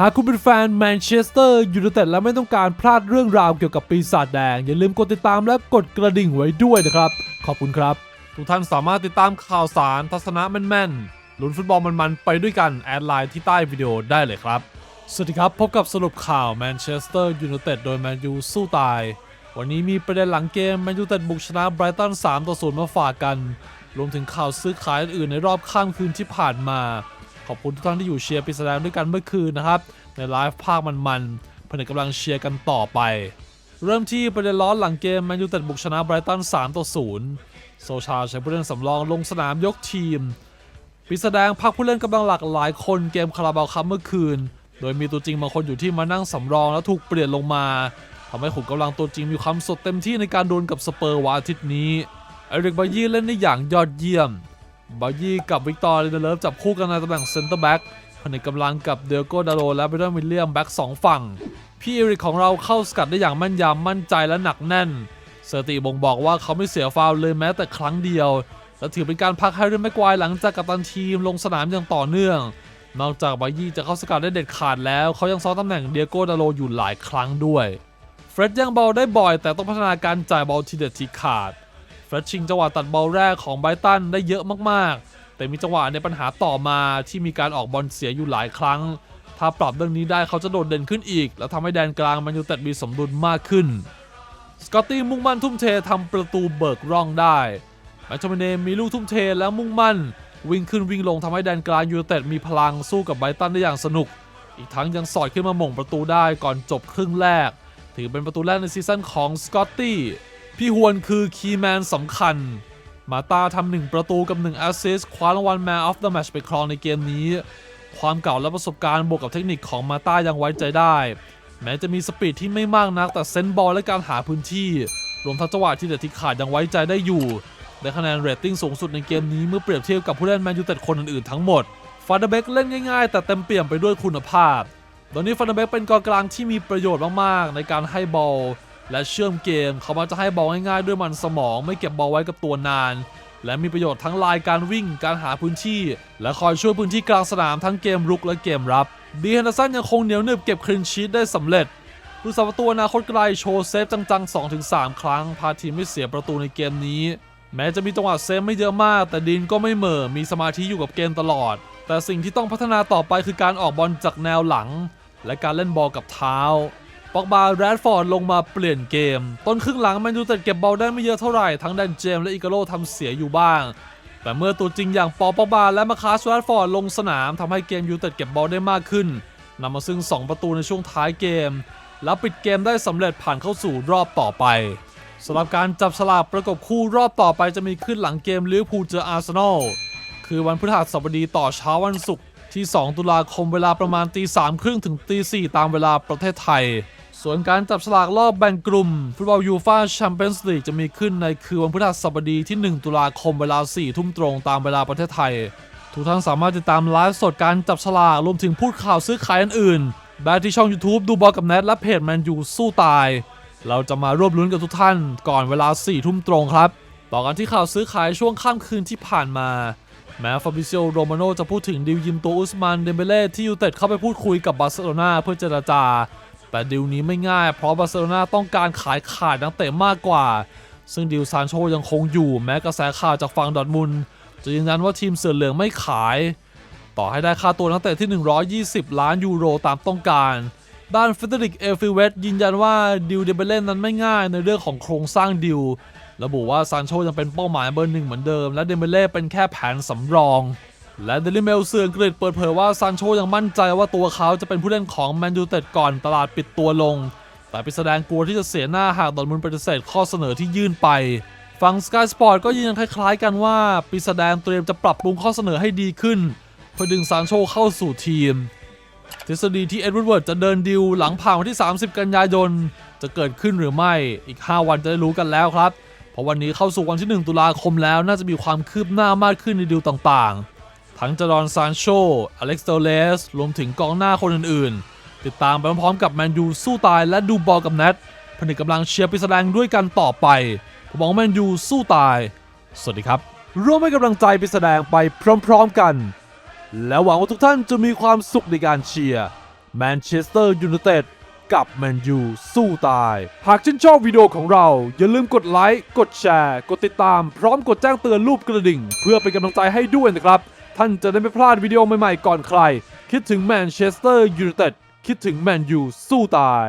หากคุณเป็นแฟนแมนเชสเตอร์ยูไนเต็ดและไม่ต้องการพลาดเรื่องราวเกี่ยวกับปีศาจแดง อย่าลืมกดติดตามและกดกระดิ่งไว้ด้วยนะครับ ขอบคุณครับ ทุกท่านสามารถติดตามข่าวสารทัศนะแม่นๆลุ้นฟุตบอลมันๆไปด้วยกัน แอดไลน์ที่ใต้วิดีโอได้เลยครับ สวัสดีครับ พบกับสรุปข่าวแมนเชสเตอร์ยูไนเต็ดโดยแมนยูสู้ตาย วันนี้มีประเด็นหลังเกมแมนยูเต็ดบุกชนะไบรตัน3ต่อ0มาฝากกัน รวมถึงข่าวซื้อขายอื่นๆในรอบข้ามคืนที่ผ่านมา ขอบคุณทุกท่านที่อยู่เชียร์ปีศาจแดงด้วยกันเมื่อคืนนะครับ ในไลฟ์ภาคมันๆผนึกกำลังเชียร์กันต่อไป เริ่มที่ประเด็นร้อนหลังเกมแมนยูเต็ดบุกชนะไบรตัน3ต่อ0โซชาใช้ผู้เล่นสำรองลงสนามยกทีมปีศาจแดงพักผู้เล่นกำลังหลักหลายคนเกมคาราบาวคัพเมื่อคืน โดยมีตัวจริงบางคนอยู่ที่มานั่งสำรองแล้วถูกเปลี่ยนลงมาทำให้ขุมกำลังตัวจริงมีความสดเต็มที่ในการดวลกับสเปอร์วันอาทิตย์นี้เอริกบายี่เล่นได้อย่างยอดเยี่ยม บายี่กับวิกตอร์ลินเดเลฟจับคู่กันในตำแหน่งเซนเตอร์แบ็กผนึกกำลังกับเดลโกดาโรและเบรดอนวิลเลียมแบ็กสองฝั่ง พี่เอริกของเราเข้าสกัดได้อย่างแม่นยำมั่นใจและหนักแน่นสติบ่งบอกว่าเขาไม่เสียฟาวเลยแม้แต่ครั้งเดียว และถือเป็นการพักแฮร์รี่แม็กควายหลังจากกัปตันทีมลงสนามอย่างต่อเนื่อง นอกจากบายี่จะเข้าสกัดได้เด็ดขาดแล้ว เขายังซ้อมตำแหน่งเดียโกดาโลอยู่หลายครั้งด้วย เฟร็ดยังบอลได้บ่อย แต่ต้องพัฒนาการจ่ายบอลทีเด็ดทีขาด เฟร็ดชิงจังหวะตัดบอลแรกของไบตันได้เยอะมากๆ แต่มีจังหวะในปัญหาต่อมาที่มีการออกบอลเสียอยู่หลายครั้ง ถ้าปรับเรื่องนี้ได้เขาจะโดดเด่นขึ้นอีก และทำให้แดนกลางมันยูเต็ดมีสมดุลมากขึ้น สกอตตี้มุ่งมั่นทุ่มเททำประตูเบิกร่องได้แมตช์เมเนมีลูกทุ่มเทและมุ่งมั่น วิ่งขึ้นวิ่งลงทำให้แดนกลางยูเต็ดมีพลังสู้กับไบตันได้อย่างสนุก อีกทั้งยังสอดขึ้นมาหม่งประตูได้ก่อนจบครึ่งแรก ถือเป็นประตูแรกในซีซั่นของสกอตตี้ พี่ฮวนคือคีย์แมนสำคัญ มาตาทำหนึ่งประตูกับ1แอสซิสคว้ารางวัล Man of the Match ไปครองในเกมนี้ ความเก่าและประสบการณ์บวกกับเทคนิคของมาตายังไว้ใจได้ แม้จะมีสปีดที่ไม่มากนักแต่เซนส์บอลและการหาพื้นที่ รวมทั้งจังหวะที่เด็ดที่ขาดยังไว้ใจได้อยู่ได้คะแนนเรตติ้งสูงสุดในเกมนี้เมื่อเปรียบเทียบกับผู้เล่นแมนยูเต็ดคนอื่นๆทั้งหมดฟาเดเบกเล่นง่ายๆ แต่เต็มเปี่ยมไปด้วยคุณภาพ ตอนนี้ฟาเดเบกเป็นกองกลางที่มีประโยชน์มากๆ ในการให้บอล และเชื่อมเกมเขามักจะให้บอลง่ายๆด้วยมันสมองไม่เก็บบอลไว้กับตัวนาน และมีประโยชน์ทั้งลายการวิ่งการหาพื้นที่ และคอยช่วยพื้นที่กลางสนามทั้งเกมรุกและเกมรับดีแฮนเดอร์สันยังคงเหนียวหนึบเก็บคลีนชีตได้สำเร็จผู้สาประตูอนาคตไกลโชว์เซฟจังๆ 2-3 ครั้ง พาทีมไม่เสียประตูในเกมนี้ แม้จะมีจังหวะเซฟไม่เยอะมาก แต่ดินก็ไม่เหม่อมีสมาธิอยู่กับเกมตลอด แต่สิ่งที่ต้องพัฒนาต่อไปคือการออกบอลจากแนวหลัง และการเล่นบอลกับเท้า ป็อกบาแรดฟอร์ดลงมาเปลี่ยนเกม ต้นครึ่งหลังแมนยูเต็ดเก็บบอลได้ไม่เยอะเท่าไหร่ ทั้งแดนเจมส์และอิกาโลทำเสียอยู่บ้าง แต่เมื่อตัวจริงอย่างปอปอบาและมาคาสแรดฟอร์ดลงสนามทำให้เกมยูเต็ดเก็บบอลได้มากขึ้นนำมาซึ่ง 2 ประตูในช่วงท้ายเกม แล้วปิดเกมได้สำเร็จผ่านเข้าสู่รอบต่อไปสำหรับการจับฉลากประกบคู่รอบต่อไปจะมีขึ้นหลังเกมลิเวอร์พูลเจออาร์เซนอลคือวันพฤหัสบดีต่อเช้าวันศุกร์ที่ 2 ตุลาคมเวลาประมาณตีสามครึ่งถึงตีสี่ตามเวลาประเทศไทย ส่วนการจับฉลากรอบแบ่งกลุ่ม ฟุตบอลยูฟ่าแชมเปี้ยนส์ลีกจะมีขึ้นในคืนวันพฤหัสบดีที่ 1 ตุลาคมเวลา 4 ทุ่มตรงตามเวลาประเทศไทย ทุกท่านสามารถติดตามไลฟ์สดการจับฉลากรวมถึงพูดข่าวซื้อขายอื่นๆได้ที่ช่อง YouTube ดูบอลกับแนทและเพจแมนยูสู้ตาย เราจะมารวบลุ้นกับทุกท่านก่อนเวลา 4 ทุ่มตรงครับ ต่อกันที่ข่าวซื้อขายช่วงข้ามคืนที่ผ่านมาแม้ฟาบิเซิโอโรมาโนจะพูดถึงดิวยิมโตอุสมานเดมเบเล่ที่ยูเต็ดเข้าไปพูดคุยกับบาร์เซโลนาเพื่อเจรจา แต่ดิวนี้ไม่ง่ายเพราะบาร์เซโลนาต้องการขายขาดนักเตะมากกว่า ซึ่งดิวซานโชยังคงอยู่แม้กระแสข่าวจากฝั่งดอทมุนจะยืนยันว่าทีมเสือเหลืองไม่ขาย ต่อให้ได้ค่าตัวนักเตะที่ 120 ล้านยูโรตามต้องการ ด้านเฟเดริกเอฟิเวตยืนยันว่าดิวเดเบเล่นนั้นไม่ง่ายในเรื่องของโครงสร้างดิวระบุว่าซานโชยังเป็นเป้าหมายเบอร์หนึ่งเหมือนเดิม และเดเบเล่เป็นแค่แผนสำรอง และเดลิเมลเสืออังกฤษเปิดเผยว่าซานโชยังมั่นใจว่าตัวเขาจะเป็นผู้เล่นของแมนยูเต็ดก่อนตลาดปิดตัวลง แต่ไปแสดงกลัวที่จะเสียหน้าหากดอร์ทมุนปฏิเสธข้อเสนอที่ยื่นไปฝั่งสกายสปอร์ตก็ยืนยันคล้ายๆกันว่าปีศาจแดงเตรียมจะปรับปรุงข้อเสนอให้ดีขึ้น เพื่อดึงซานโชเข้าสู่ทีม ทฤษฎีที่เอ็ดวูดเวิร์ดจะเดินดิวหลังผ่านวันที่ 30 กันยายน จะเกิดขึ้นหรือไม่อีก 5 วันจะได้รู้กันแล้วครับ เพราะวันนี้เข้าสู่วันที่ 1 ตุลาคมแล้วน่าจะมีความคืบหน้ามากขึ้นในดิวต่างๆ ทั้งจารอนซานโช อเล็กซ์เตเลส รวมถึงกองหน้าคนอื่นๆ ติดตามไปพร้อมๆกับแมนยูสู้ตายและดูบอลกับแนทผนึกกำลังเชียร์ปีศาจแดงด้วยกันต่อไป ผมบอกแมนยูสู้ตาย สวัสดีครับ ร่วมให้กำลังใจปีศาจแดงไปพร้อมๆกัน และหวังว่าทุกท่านจะมีความสุขในการเชียร์แมนเชสเตอร์ยูไนเต็ดกับแมนยูสู้ตาย หากชื่นชอบวิดีโอของเรา อย่าลืมกดไลค์ กดแชร์ กดติดตาม พร้อมกดแจ้งเตือนรูปกระดิ่ง เพื่อเป็นกำลังใจให้ด้วยนะครับ ท่านจะได้ไม่พลาดวิดีโอใหม่ๆก่อนใคร คิดถึงแมนเชสเตอร์ยูไนเต็ดคิดถึงแมนยูสู้ตาย